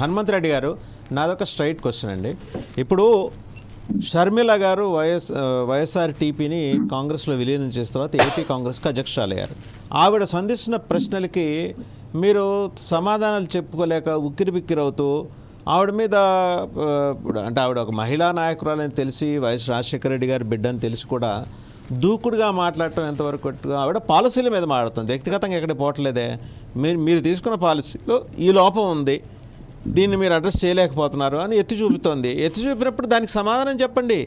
హనుమంత్ రెడ్డి గారు నాదొక straight question అండి. ఇప్పుడు షర్మిల గారు వైఎస్ వైఎస్ఆర్ టీపీని కాంగ్రెస్లో విలీనం చేసిన తర్వాత ఏపీ కాంగ్రెస్కి అధ్యక్షురాలయ్యారు ఆవిడ సంధిస్తున్న ప్రశ్నలకి మీరు సమాధానాలు చెప్పుకోలేక ఉక్కిరి బిక్కిరవుతూ ఆవిడ మీద అంటే ఆవిడ ఒక మహిళా నాయకురాలని తెలిసి వైఎస్ రాజశేఖర రెడ్డి గారి బిడ్డని తెలిసి కూడా దూకుడుగా మాట్లాడటం ఎంతవరకు ఆవిడ పాలసీల మీద మాట్లాడుతుంది. వ్యక్తిగతంగా ఎక్కడ పోవట్లేదే. మీరు మీరు తీసుకున్న పాలసీలో ఈ లోపం ఉంది. దీన్ని మీరు అడ్రస్ చేయలేకపోతున్నారు అని ఎత్తి చూపుతోంది. ఎత్తి చూపినప్పుడు దానికి సమాధానం చెప్పండి.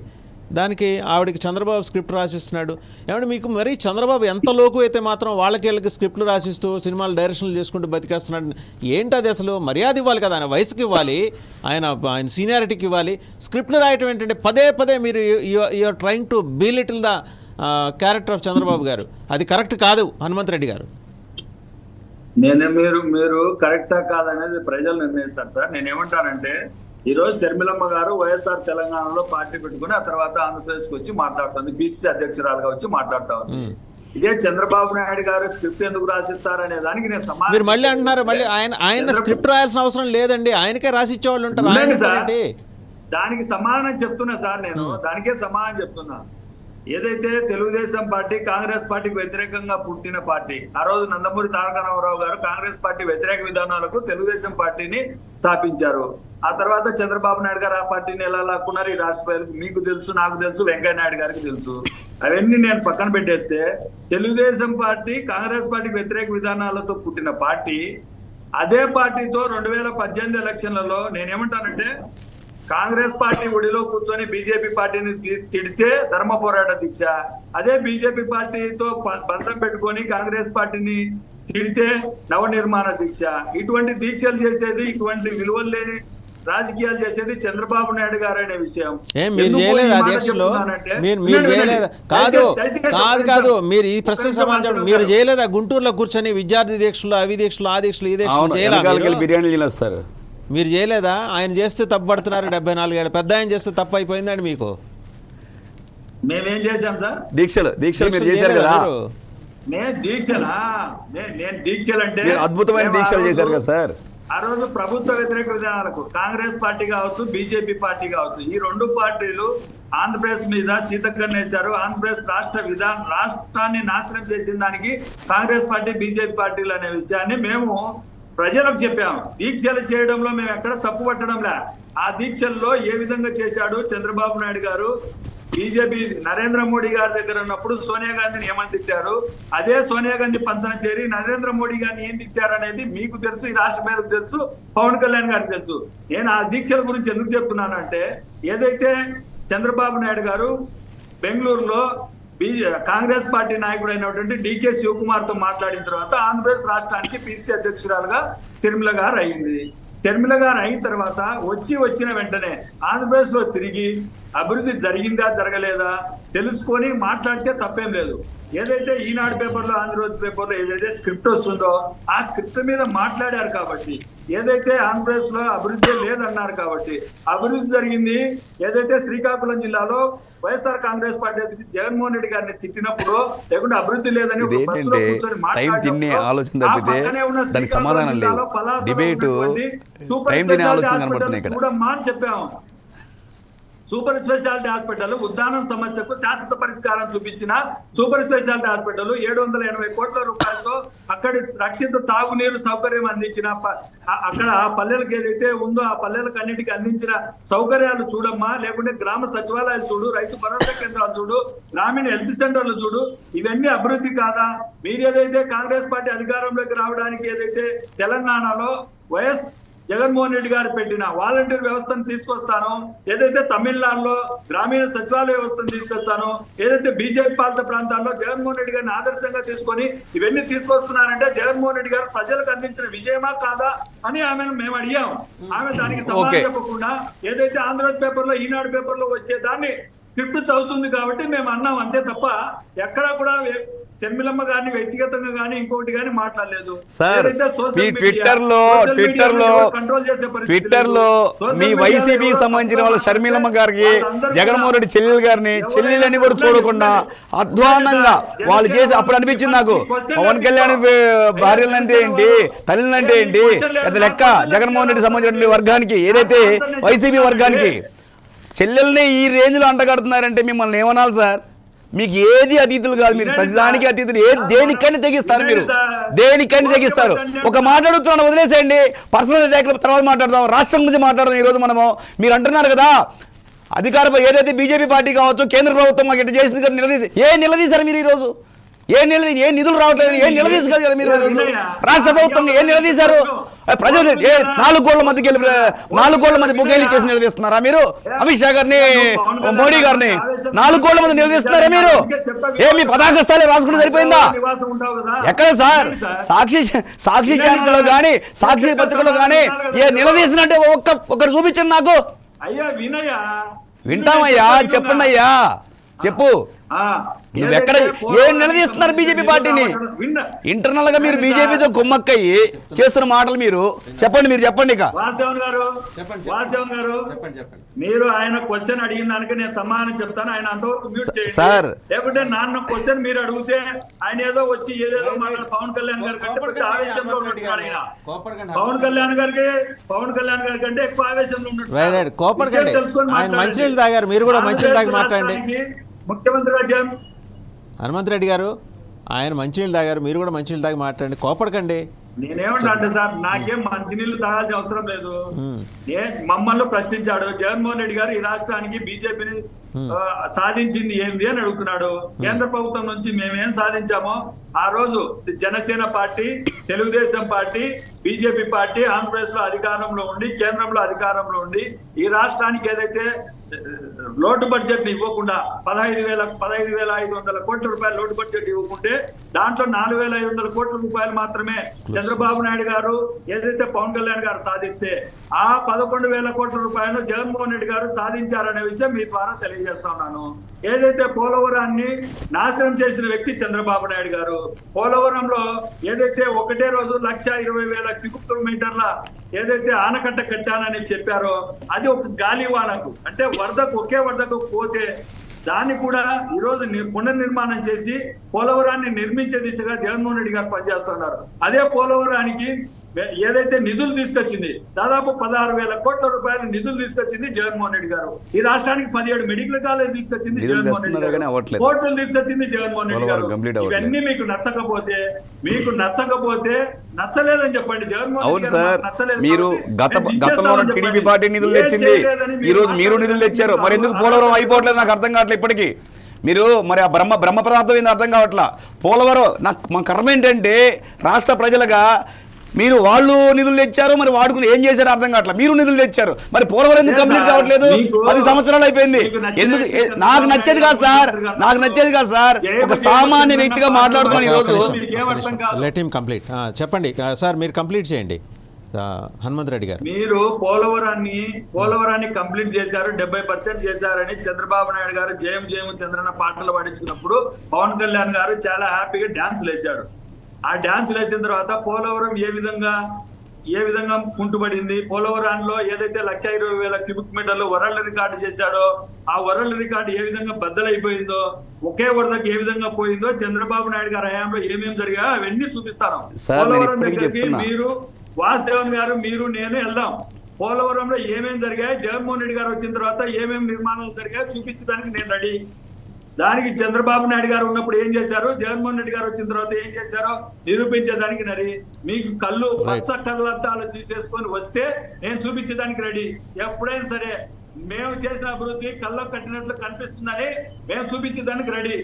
దానికి ఆవిడకి చంద్రబాబు స్క్రిప్ట్ రాసిస్తున్నాడు. ఏమంటే మీకు మరి చంద్రబాబు ఎంత లోకు అయితే మాత్రం వాళ్ళకి వీళ్ళకి స్క్రిప్ట్లు రాసిస్తూ సినిమాలు డైరెక్షన్లు చేసుకుంటూ బతికేస్తున్నాడు. ఏంటి అది అసలు? మర్యాద ఇవ్వాలి కదా ఆయన వయసుకి ఇవ్వాలి ఆయన ఆయన సీనియారిటీకి ఇవ్వాలి. స్క్రిప్ట్లు రాయటం ఏంటంటే పదే పదే మీరు you are trying to be little the character of Chandrababu garu. అది కరెక్ట్ కాదు హనుమంత్ రెడ్డి గారు. నేనే మీరు మీరు కరెక్టా కాదనేది ప్రజలు నిర్ణయిస్తారు సార్. నేను ఏమంటానంటే ఈ రోజు శర్మిలమ్మ గారు వైఎస్ఆర్ తెలంగాణలో పార్టీ పెట్టుకుని ఆ తర్వాత ఆంధ్రప్రదేశ్కి వచ్చి మాట్లాడుతుంది బీసీ అధ్యక్షురాలుగా వచ్చి మాట్లాడుతా ఉంది. ఇదే చంద్రబాబు నాయుడు గారు స్క్రిప్ట్ ఎందుకు రాసిస్తారనే దానికి నేను సమాధానం మీరు మళ్ళీ అంటున్నారు మళ్ళీ ఆయన ఆయన స్క్రిప్ట్ రాయాల్సిన అవసరం లేదండి. ఆయనకే రాసి ఇచ్చేవాళ్ళు ఉంటారు? దానికి సమాధానం చెప్తున్నా సార్ నేను. దానికే సమాధానం చెప్తున్నా. ఏదైతే తెలుగుదేశం పార్టీ కాంగ్రెస్ పార్టీకి వ్యతిరేకంగా పుట్టిన పార్టీ ఆ రోజు నందమూరి తారక రామారావు గారు కాంగ్రెస్ పార్టీ వ్యతిరేక విధానాలకు తెలుగుదేశం పార్టీని స్థాపించారు. ఆ తర్వాత చంద్రబాబు నాయుడు గారు ఆ పార్టీని ఎలా లాక్కున్నారు? ఈ రాష్ట్ర మీకు తెలుసు నాకు తెలుసు వెంకయ్య నాయుడు గారికి తెలుసు. అవన్నీ నేను పక్కన పెట్టేస్తే తెలుగుదేశం పార్టీ కాంగ్రెస్ పార్టీ వ్యతిరేక విధానాలతో పుట్టిన పార్టీ అదే పార్టీతో రెండు వేల పద్దెనిమిది ఎలక్షన్లలో నేనేమంటానంటే కాంగ్రెస్ పార్టీ ఒడిలో కూర్చొని బీజేపీ పార్టీని తిడితే ధర్మ పోరాట దీక్ష. అదే బీజేపీ పార్టీతో బంధం పెట్టుకొని కాంగ్రెస్ పార్టీని తిడితే నవ నిర్మాణ దీక్ష. ఇటువంటి దీక్షలు చేసేది ఇటువంటి విలువలు లేని రాజకీయాలు చేసేది చంద్రబాబు నాయుడు గారు అనే విషయం. ఏం మీరు చేయలేదు అధ్యక్షులు? మీరు మీరు చేయలేదా. కాదు కాదు కాదు. మీరు ఈ ప్రశ్న మాట్లాడతారు. మీరు చేయలేదా? గుంటూరులో కూర్చొని విద్యార్థి దీక్షలు అవి దీక్షలు ఆ దీక్షలు ఈ దీక్షలు? బిర్యానీ తినేస్తారు. మీరు చేయలేదా? ఆయన చేస్తే తప్పు పడుతున్నారు డెబ్బై నాలుగేళ్ళు పెద్ద ఆయన చేస్తే తప్పు అయిపోయిందండి మీకు. మేమేం చేశాం సార్? దీక్షలు దీక్షలు మీరు చేశారు కదా? నేను దీక్షలా? నేను దీక్షలు అంటే మీరు అద్భుతమైన దీక్షలు చేశారు కదా సార్? ఆ రోజు ప్రభుత్వ వ్యతిరేక విధానాలకు కాంగ్రెస్ పార్టీ కావచ్చు బీజేపీ పార్టీ కావచ్చు ఈ రెండు పార్టీలు ఆంధ్రప్రదేశ్ మీద సీతక్కన్నేశారు ఆంధ్రప్రదేశ్ రాష్ట్ర విధాన రాష్ట్రాన్ని నాశనం చేసిన దానికి కాంగ్రెస్ పార్టీ బీజేపీ పార్టీలు అనే విషయాన్ని మేము ప్రజలకు చెప్పాము దీక్షలు చేయడంలో మేము ఎక్కడ తప్పు పట్టడంలా. ఆ దీక్షల్లో ఏ విధంగా చేశాడు చంద్రబాబు నాయుడు గారు? బీజేపీ నరేంద్ర మోడీ గారి దగ్గర ఉన్నప్పుడు సోనియా గాంధీని ఏమని తిట్టారు? అదే సోనియా గాంధీ పంచన చేరి నరేంద్ర మోడీ గారిని ఏం తిట్టారు అనేది మీకు తెలుసు ఈ రాష్ట్ర మేరకు తెలుసు పవన్ కళ్యాణ్ గారికి తెలుసు. నేను ఆ దీక్షల గురించి ఎందుకు చెప్తున్నానంటే ఏదైతే చంద్రబాబు నాయుడు గారు బెంగళూరులో కాంగ్రెస్ పార్టీ నాయకుడు అయినటువంటి డికే శివకుమార్తో మాట్లాడిన తర్వాత ఆంధ్రప్రదేశ్ రాష్ట్రానికి పిసిసి అధ్యక్షురాలుగా షర్మిల గారు అయింది షర్మిల గారు అయిన తర్వాత వచ్చి వచ్చిన వెంటనే ఆంధ్రప్రదేశ్లో తిరిగి అభివృద్ధి జరిగిందా జరగలేదా తెలుసుకొని మాట్లాడితే తప్పేం లేదు ఏదైతే ఈనాడు పేపర్లో ఆంధ్రప్రదేశ్ పేపర్లో ఏదైతే స్క్రిప్ట్ వస్తుందో ఆ స్క్రిప్ట్ మీద మాట్లాడారు కాబట్టి ఏదైతే ఆంధ్రప్రదేశ్లో అభివృద్ధి లేదన్నారు కాబట్టి అభివృద్ధి జరిగింది ఏదైతే శ్రీకాకుళం జిల్లాలో వైఎస్ఆర్ కాంగ్రెస్ పార్టీ జగన్మోహన్ రెడ్డి గారిని తిట్టినప్పుడు లేకుంటే అభివృద్ధి లేదని టైం మాట్లాడినప్పుడు తినే ఆలోచన తప్పితే దానికి సమాధానం లేదు. డిబేటు టైం తినే ఆలోచన ఇక్కడ. చూడమ్మా అని చెప్పాము సూపర్ స్పెషాలిటీ హాస్పిటల్ ఉద్దానం సమస్యకు శాశ్వత పరిష్కారం చూపించిన సూపర్ స్పెషాలిటీ హాస్పిటల్ ఏడు వందల ఎనభై కోట్ల రూపాయలతో అక్కడి రక్షిత తాగునీరు సౌకర్యం అందించిన అక్కడ ఆ పల్లెలకు ఏదైతే ఉందో ఆ పల్లెలకు అన్నిటికీ అందించిన సౌకర్యాలు చూడమ్మా. లేకుంటే గ్రామ సచివాలయాలు చూడు రైతు భరోసా కేంద్రాలు చూడు గ్రామీణ హెల్త్ సెంటర్లు చూడు ఇవన్నీ అభివృద్ధి కాదా? మీరు ఏదైతే కాంగ్రెస్ పార్టీ అధికారంలోకి రావడానికి ఏదైతే తెలంగాణలో వైఎస్ జగన్మోహన్ రెడ్డి గారు పెట్టిన వాలంటీర్ వ్యవస్థను తీసుకొస్తాను ఏదైతే తమిళనాడులో గ్రామీణ సచివాలయ వ్యవస్థను తీసుకొస్తాను ఏదైతే బీజేపీ పాలిత ప్రాంతాల్లో జగన్మోహన్ రెడ్డి గారిని ఆదర్శంగా తీసుకొని ఇవన్నీ తీసుకొస్తున్నారంటే జగన్మోహన్ రెడ్డి గారు ప్రజలకు అందించిన విజయమా కాదా అని ఆమెను మేము అడిగాం ఆమె దానికి. సమాధానం చెప్పకుండా ఏదైతే ఆంధ్రప్రదేశ్ పేపర్లో ఈనాడు పేపర్లో వచ్చే దాన్ని స్క్రిప్ట్ చదువుతుంది కాబట్టి మేము అన్నాం అంతే తప్ప ఎక్కడా కూడా షర్మిలమ్మ గారిని వ్యక్తిగతంగా గానీ ఇంకోటి గానీ మాట్లాడలేదు ట్విట్టర్లో ట్విట్టర్లో ట్విట్టర్. లో మీ ఎవరో సంబంధించిన వాళ్ళ షర్మిలమ్మ గారికి జగన్మోహన్ రెడ్డి చెల్లెలు గారిని చెల్లెలని కూడా చూడకుండా. అధ్వానంగా వాళ్ళు చేసి అప్పుడు అనిపించింది నాకు పవన్. కళ్యాణ్ భార్యలు అంటే ఏంటి వాళ్ళు- తల్లిని అంటే ఏ ఏంటి పెద్ద లెక్క జగన్మోహన్ రెడ్డి. సంబంధించిన వర్గానికి ఏదైతే వైసీపీ. వర్గానికి చెల్లెల్ని ఈ రేంజ్లో అంటగడుతున్నారంటే మిమ్మల్ని ఏమనాలి సార్? మీకు ఏది అతీతులు కాదు మీరు. ప్రతిదానికి సార్. అతీతులు. ఏ దేనికని తెగిస్తారు మీరు. దేనికని తెగిస్తారు? ఒక మాట అడుగుతున్నాను వదిలేసేయండి. పర్సనల్ అటాక్ల తర్వాత మాట్లాడదాం. రాష్ట్రం గురించి మాట్లాడదాం ఈ రోజు మనము. మీరు అంటున్నారు కదా అధికార ఏదైతే బీజేపీ పార్టీ కావచ్చు కేంద్ర ప్రభుత్వం మాకు ఇట్లా చేసింది కదా నిలదీసి ఏ నిలదీశారు మీరు ఈ రోజు? ఏ నిలదీ ఏ నిధులు రావట్లేదు ఏ నిలదీసుకోగలరు మీరు ఈ రోజు రాష్ట్ర ప్రభుత్వం ఏ నిలదీశారు? ప్రజలు ఏ నాలుగు కోట్ల మందికి వెళ్ళి నాలుగు కోట్ల మంది బుకేలు చేసి నిలదీస్తున్నారా మీరు? అమిత్ షా గారిని మోడీ గారిని నాలుగు కోట్ల మంది నిలదీస్తున్నారా మీరు? ఏ మీ పతాక స్థాయి రాసుకుంటే సరిపోయిందా? కదా. ఎక్కడ సార్. సాక్షి సాక్షి ఛానల్లో కానీ సాక్షి పత్రికలో కానీ ఏ నిలదీసినట్టే ఒక్క ఒకరు చూపించండి నాకు. అయ్యా వినయ్యా వింటామయ్యా చెప్పండి అయ్యా. చెప్పు. నువ్వు ఎక్కడ ఏం నిలదీస్తున్నారు బీజేపీ పార్టీని? ఇంటర్నల్గా మీరు. బీజేపీతో కుమ్మక్కయ్యి చేస్తున్న మాటలు మీరు చెప్పండి మీరు చెప్పండి ఇక. వాసుదేవన్ గారు చెప్పండి, వాసుదేవన్ గారు చెప్పండి చెప్పండి. మీరు ఆయన క్వశ్చన్ అడిగిన దానికి నేను సమాధానం చెప్తాను. ఆయన అంతవరకు మ్యూట్ చేయండి. సార్. లేకుంటే నాన్న క్వశ్చన్ మీరు అడిగితే ఆయన ఏదో వచ్చి ఏదేదో మన పవన్ కళ్యాణ్ గారి కంటే ఆవేశంలో. పవన్ కళ్యాణ్ గారికి పవన్ కళ్యాణ్ గారి కంటే ఎక్కువ ఆవేశంలో ఆయన మంచినీళ్ళు తాగారు. మీరు కూడా మంచినీళ్ళు తాగి మాట్లాడండి. ముఖ్యమంత్రిగా జగన్ హనుమంత్ రెడ్డి గారు ఆయన మంచినీళ్ళు తాగారు మీరు కూడా మంచినీళ్ళు తాగి మాట్లాడండి కోపడకండి. నేనేమంటా అంటే సార్ నాకేం మంచినీళ్ళు తాగాల్సిన అవసరం లేదు. ఏ మమ్మల్ని ప్రశ్నించాడు జగన్మోహన్ రెడ్డి గారు ఈ రాష్ట్రానికి బీజేపీని సాధించింది ఏంది అని అడుగుతున్నాడు. కేంద్ర ప్రభుత్వం నుంచి మేమేం సాధించామో ఆ రోజు Janasena party Telugu Desam party BJP party ఆంధ్రప్రదేశ్లో అధికారంలో ఉండి కేంద్రంలో అధికారంలో ఉండి ఈ రాష్ట్రానికి ఏదైతే లోటు బడ్జెట్ని ఇవ్వకుండా పదహైదు వేల పదహైదు వేల ఐదు వందల కోట్ల రూపాయల లోటు బడ్జెట్ ఇవ్వకుంటే దాంట్లో నాలుగు వేల ఐదు వందల కోట్ల రూపాయలు మాత్రమే చంద్రబాబు నాయుడు గారు ఏదైతే పవన్ కళ్యాణ్ గారు సాధిస్తే ఆ పదకొండు వేల కోట్ల రూపాయలు జగన్మోహన్ రెడ్డి గారు సాధించారనే విషయం మీ ద్వారా తెలియజేస్తా ఉన్నాను. ఏదైతే పోలవరాన్ని నాశనం చేసిన వ్యక్తి చంద్రబాబు నాయుడు గారు పోలవరంలో ఏదైతే ఒకటే రోజు లక్ష ఇరవై వేల క్యూబిక్ మీటర్ల ఏదైతే ఆనకట్ట కట్టానని చెప్పారో అది ఒక గాలివానకు. అంటే వరదకు ఒకే వరదకు పోతే దాన్ని కూడా ఈ రోజు ని- పునర్నిర్మాణం చేసి పోలవరాన్ని నిర్మించే దిశగా జగన్మోహన్ రెడ్డి గారు పనిచేస్తున్నారు అదే పోలవరానికి ఏదైతే నిధులు తీసుకొచ్చింది దాదాపు పదహారు వేల కోట్ల రూపాయల నిధులు తీసుకొచ్చింది జగన్మోహన్ రెడ్డి గారు ఈ రాష్ట్రానికి పదిహేడు మెడికల్ కాలేజ్ తీసుకొచ్చింది జగన్మోహన్ రెడ్డి గారు. కోర్టులు తీసుకొచ్చింది జగన్మోహన్ రెడ్డి గారు. ఇవన్నీ మీకు నచ్చకపోతే మీకు నచ్చకపోతే నచ్చలేదని చెప్పండి. అవును సార్ మీరు గత గతంలో టీడీపీ. పార్టీ నిధులు తెచ్చింది. ఈ రోజు మీరు నిధులు తెచ్చారు? మరి ఎందుకు పోలవరం అయిపోవట్లేదు నాకు అర్థం కావట్లేదు ఇప్పటికీ. మీరు మరి ఆ బ్రహ్మ బ్రహ్మ పదార్థం ఏంది అర్థం కావట్లా. పోలవరం నాకు మా కర్మ ఏంటంటే రాష్ట్ర ప్రజలుగా మీరు వాళ్ళు నిధులు తెచ్చారు మరి వాడుకుని ఏం చేశారు అర్థం కావట్లా. మీరు నిధులు తెచ్చారు. మరి పోలవరం ఎందుకు కంప్లీట్. కావట్లేదు? పది సంవత్సరాలు అయిపోయింది. ఎందుకు? నాకు నచ్చేది కాదు సార్. నాకు నచ్చేది కాదు సార్. ఒక సామాన్య వ్యక్తిగా మాట్లాడుతున్నాను ఈ రోజు మీకు ఏం అర్థం కాదు. లెట్ హిమ్ కంప్లీట్ చెప్పండి. సార్ మీరు కంప్లీట్ చేయండి. హనుమంత్ రెడ్డి గారు. మీరు పోలవరాన్ని పోలవరాన్ని కంప్లీట్ చేశారు డెబ్బై పర్సెంట్ చేశారని చంద్రబాబు నాయుడు గారు జయం జయం చంద్రన్న పాటలు పాడించుకున్నప్పుడు పవన్ కళ్యాణ్ గారు చాలా హ్యాపీగా డాన్స్ లేశాడు ఆ డాన్స్ లేసిన తర్వాత పోలవరం ఏ విధంగా ఏ విధంగా కుంటుపడింది? పోలవరంలో ఏదైతే లక్ష ఇరవై వేల క్యూబిక్ మీటర్లు వరల్డ్ రికార్డు చేశాడో ఆ వరల్డ్ రికార్డు ఏ విధంగా బద్దలైపోయిందో ఒకే వరదకు ఏ విధంగా పోయిందో చంద్రబాబు నాయుడు గారి హయాంలో ఏమేమి జరిగాయో అవన్నీ చూపిస్తాను. పోలవరం దగ్గరికి. మీరు వాసుదేవన్ గారు మీరు నేను వెళ్దాం. పోలవరంలో ఏమేమి జరిగాయి? జగన్మోహన్ రెడ్డి గారు వచ్చిన తర్వాత ఏమేమి నిర్మాణాలు జరిగాయో చూపించడానికి నేను రెడీ. దానికి చంద్రబాబు నాయుడు గారు ఉన్నప్పుడు ఏం చేశారు? జగన్మోహన్ రెడ్డి గారు వచ్చిన తర్వాత ఏం చేశారో? నిరూపించేదానికి రెడీ. మీకు కళ్ళు పచ్చ కళ్ళద్దాలు చూసేసుకొని వస్తే నేను చూపించేదానికి రెడీ. ఎప్పుడైనా సరే మేము చేసిన అభివృద్ధి కళ్ళ కట్టినట్లు కనిపిస్తుందని మేము చూపించేదానికి రెడీ.